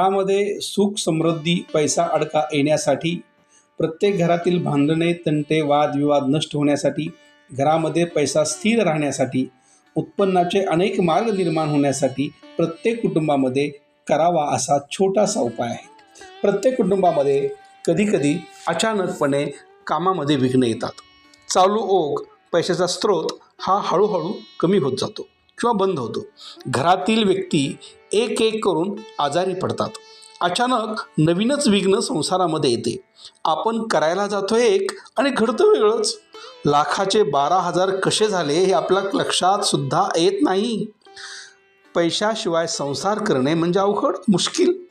घरामध्ये सुख समृद्धी पैसा अडका येण्यासाठी प्रत्येक घरातील भांडणे तंटे वादविवाद नष्ट होण्यासाठी घरामध्ये पैसा स्थिर राहण्यासाठी उत्पन्नाचे अनेक मार्ग निर्माण होण्यासाठी प्रत्येक कुटुंबामध्ये करावा असा छोटासा उपाय आहे. प्रत्येक कुटुंबामध्ये कधीकधी अचानकपणे कामामध्ये विघ्न येतात. चालू ओघ पैशाचा स्रोत हा हळूहळू कमी होत जातो. किंवा बंद होतो. घरातील व्यक्ती एक एक करून आजारी पडतात. अचानक नवीनच विघ्न संसारामध्ये येते. आपण करायला जातो एक आणि घडतं वेगळंच. लाखाचे बारा हजार कसे झाले हे आपल्या लक्षात सुद्धा येत नाही. पैशाशिवाय संसार करणे म्हणजे अवघड मुश्किल.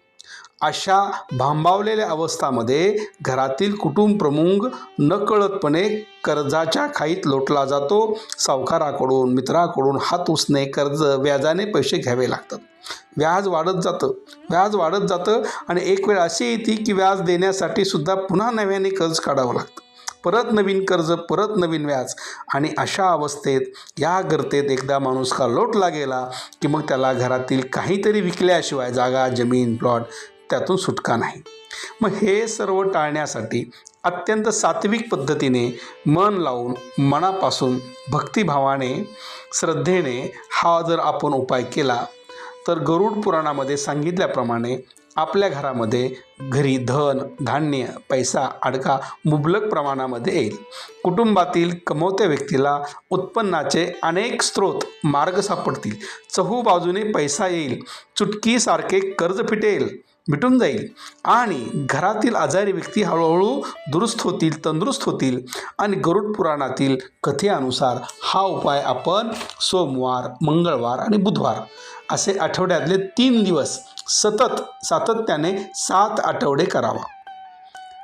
अशा भांबावलेल्या अवस्थामध्ये घरातील कुटुंब प्रमुख नकळतपणे कर्जाच्या खाईत लोटला जातो. सावकाराकडून मित्राकडून हात उसणे कर्ज व्याजाने पैसे घ्यावे लागतात. व्याज वाढत जातं. व्याज वाढत जातं आणि एक वेळ अशी येते की व्याज देण्यासाठी सुद्धा पुन्हा नव्याने कर्ज काढावं लागतं. परत नवीन कर्ज परत नवीन व्याज आणि अशा अवस्थेत या गर्तेत एकदा माणूस का लोटला गेला की मग त्याला घरातील काहीतरी विकल्याशिवाय जागा जमीन प्लॉट त्यातून सुटका नाही. मग हे सर्व टाळण्यासाठी अत्यंत सात्विक पद्धतीने मन लावून मनापासून भक्तिभावाने श्रद्धेने हा जर आपण उपाय केला तर गरुड पुराणामध्ये सांगितल्याप्रमाणे आपल्या घरामध्ये घरी धन धान्य पैसा अडका मुबलक प्रमाणामध्ये येईल. कुटुंबातील कमवत्या व्यक्तीला उत्पन्नाचे अनेक स्रोत मार्ग सापडतील. चहूबाजूने पैसा येईल चुटकीसारखे कर्ज फिटेल. मिटून जाईल. आणि घरातील आजारी व्यक्ती हळूहळू दुरुस्त होतील तंदुरुस्त होतील आणि गरुड पुराणातील कथेनुसार हा उपाय आपण सोमवार मंगळवार आणि बुधवार असे आठवड्यातले तीन दिवस सतत सातत्याने सात आठवडे करावा.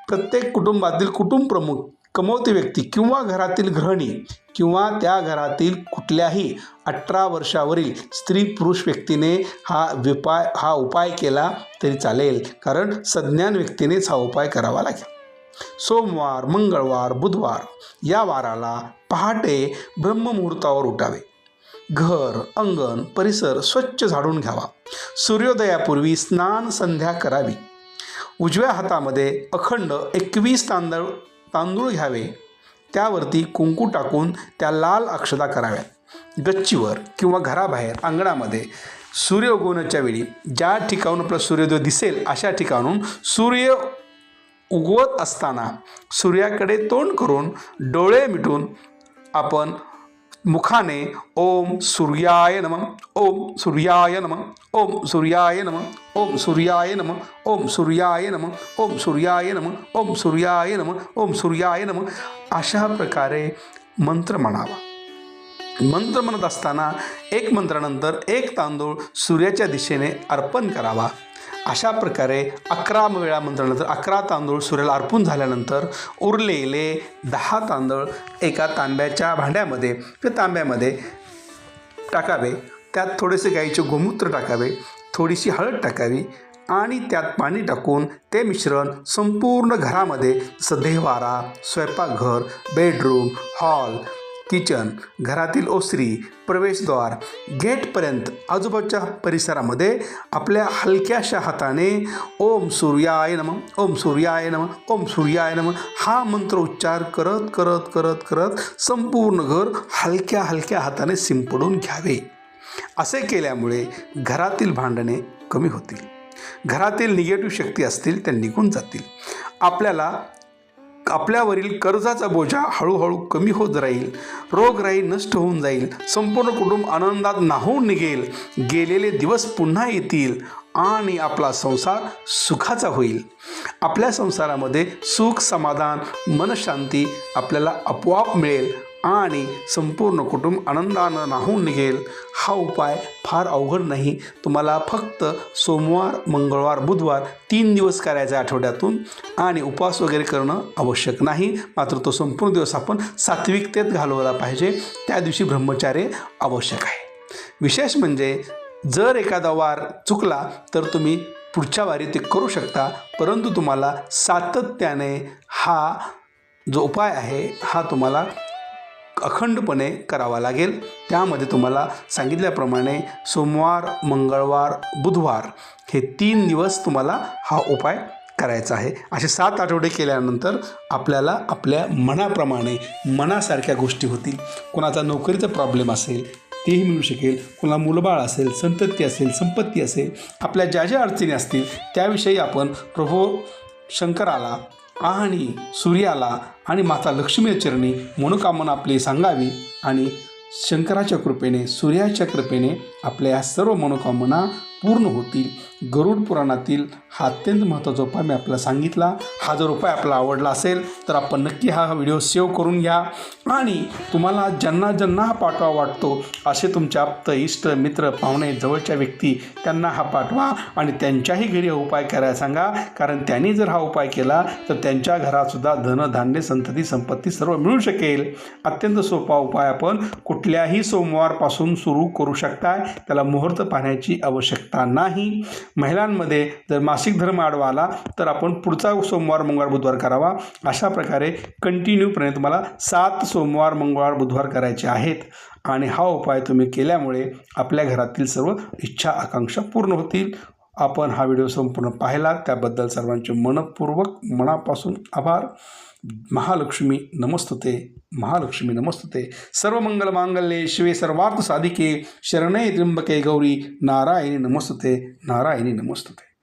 प्रत्येक कुटुंबातील कुटुंब प्रमुख कमवती व्यक्ती किंवा घरातील गृहिणी किंवा त्या घरातील कुठल्याही अठरा वर्षावरील स्त्री पुरुष व्यक्तीने हा विपाय हा उपाय केला तरी चालेल. कारण सज्ञान व्यक्तीनेच हा उपाय करावा लागेल. सोमवार मंगळवार बुधवार या वाराला पहाटे ब्रह्ममुहूर्तावर उठावे. घर अंगण परिसर स्वच्छ झाडून घ्यावा. सूर्योदयापूर्वी स्नान संध्या करावी. उजव्या हातामध्ये अखंड एकवीस तांदूळ तांदूळ घ्यावे. त्यावरती कुंकू टाकून त्या लाल अक्षता कराव्यात गच्चीवर किंवा घराबाहेर अंगणामध्ये सूर्य उगवण्याच्या वेळी ज्या ठिकाणून आपला सूर्योदय दिसेल अशा ठिकाणून सूर्य उगवत असताना सूर्याकडे तोंड करून डोळे मिटून आपण मुखाने ओम सूर्याय नम ओम सूर्याय नम ओम सूर्याय नम ओम सूर्याय नम ओम सूर्याय नम ओम सूर्याय नम ओम सूर्याय नम ओम सूर्याय नम. अशा प्रकारे मंत्र म्हणावा. मंत्र म्हणत असताना एक मंत्रानंतर एक तांदूळ सूर्याच्या दिशेने अर्पण करावा. अशा प्रकारे अकरा वेळा म्हटल्यानंतर अकरा तांदूळ सूर्याला अर्पून झाल्यानंतर उरलेले दहा तांदूळ एका तांब्याच्या भांड्यामध्ये किंवा तांब्यामध्ये टाकावे. त्यात थोडेसे गाईचे गोमूत्र टाकावे थोडीशी हळद टाकावी आणि त्यात पाणी टाकून ते मिश्रण संपूर्ण घरामध्ये जसं देवारा स्वयंपाकघर बेडरूम हॉल किचन घरातील ओसरी प्रवेशद्वार गेटपर्यंत आजूबाजूच्या परिसरामध्ये आपल्या हलक्याशा हाताने ओम सूर्याय नम ओम सूर्याय नम ओम सूर्याय नम हा मंत्र उच्चार करत करत करत करत संपूर्ण घर हलक्या हलक्या हाताने शिंपडून घ्यावे. असे केल्यामुळे घरातील भांडणे कमी होतील. घरातील निगेटिव्ह शक्ती असतील त्या निघून जातील. आपल्याला आपल्यावरील कर्जाचा बोजा हळूहळू कमी होत राहील. रोगराई नष्ट होऊन जाईल. संपूर्ण कुटुंब आनंदात नाहून निघेल. गेलेले दिवस पुन्हा येतील आणि आपला संसार सुखाचा होईल. आपल्या संसारामध्ये सुख समाधान मनशांती आपल्याला आपोआप मिळेल. आणि संपूर्ण कुटुंब आनंदानं नाहून निघेल. हा उपाय फार अवघड नाही. तुम्हाला फक्त सोमवार मंगळवार बुधवार तीन दिवस करायचा आठवड्यातून आणि उपवास वगैरे करणं आवश्यक नाही. मात्र तो संपूर्ण दिवस आपण सात्विकतेत घालवला पाहिजे. त्या दिवशी ब्रह्मचार्य आवश्यक आहे. विशेष म्हणजे जर एखादा वार चुकला तर तुम्ही पुढच्या वारी ते करू शकता. परंतु तुम्हाला सातत्याने हा जो उपाय आहे हा तुम्हाला अखंडपणे करावा लागेल. त्यामध्ये तुम्हाला सांगितल्याप्रमाणे सोमवार मंगळवार बुधवार हे तीन दिवस तुम्हाला हा उपाय करायचा आहे. असे सात आठवडे केल्यानंतर आपल्याला आपल्या मनाप्रमाणे मनासारख्या गोष्टी होतील. कोणाचा नोकरीचा प्रॉब्लेम असेल तेही मिळू शकेल. कोणाला मुलबाळ असेल संतती असेल संपत्ती असेल आपल्या ज्या ज्या अडचणी असतील त्याविषयी आपण प्रभू शंकराला आणि सूर्याला आणि माता लक्ष्मी चरणी मनोकामना आपली सांगावी आणि शंकराच्या कृपेने सूर्याच्या कृपेने आपल्या या सर्व मनोकामना पूर्ण होतील. गरुड पुराणातील हा अत्यंत महत्त्वाचा उपाय मी आपल्याला सांगितला. हा जर उपाय आपला आवडला असेल तर आपण नक्की हा व्हिडिओ सेव्ह करून घ्या. आणि तुम्हाला ज्यांना ज्यांना हा पाठवा वाटतो असे तुमचे आप्त इष्ट मित्र पाहुणे जवळच्या व्यक्ती त्यांना हा पाठवा आणि त्यांच्याही घरी हा उपाय करायला सांगा. कारण त्यांनी जर हा उपाय केला तर त्यांच्या घरातसुद्धा धनधान्य संतती संपत्ती सर्व मिळू शकेल. अत्यंत सोपा उपाय आपण कुठल्याही सोमवारपासून सुरू करू शकता त्याला मुहूर्त पाहण्याची आवश्यकता नाही. महिलांमध्ये जर मासिक धर्म आडवा आला तर आपण पुढचा सोमवार मंगळवार बुधवार करावा. अशा प्रकारे कंटिन्यूपणे तुम्हाला सात सोमवार मंगळवार बुधवार करायचे आहेत. आणि हा उपाय तुम्ही केल्यामुळे आपल्या घरातील सर्व इच्छा आकांक्षा पूर्ण होतील. आपण हा व्हिडिओ संपूर्ण पाहिला. त्याबद्दल सर्वांचे मनपूर्वक मनापासून आभार. महालक्ष्मी नमस्तुते. महालक्ष्मी नमस्तुते. सर्व मंगल मांगल्ये शिवे सर्वार्थ साधिके. शरणे त्र्यंबके गौरी. नारायणी नमस्तुते. नारायणी नमस्तुते.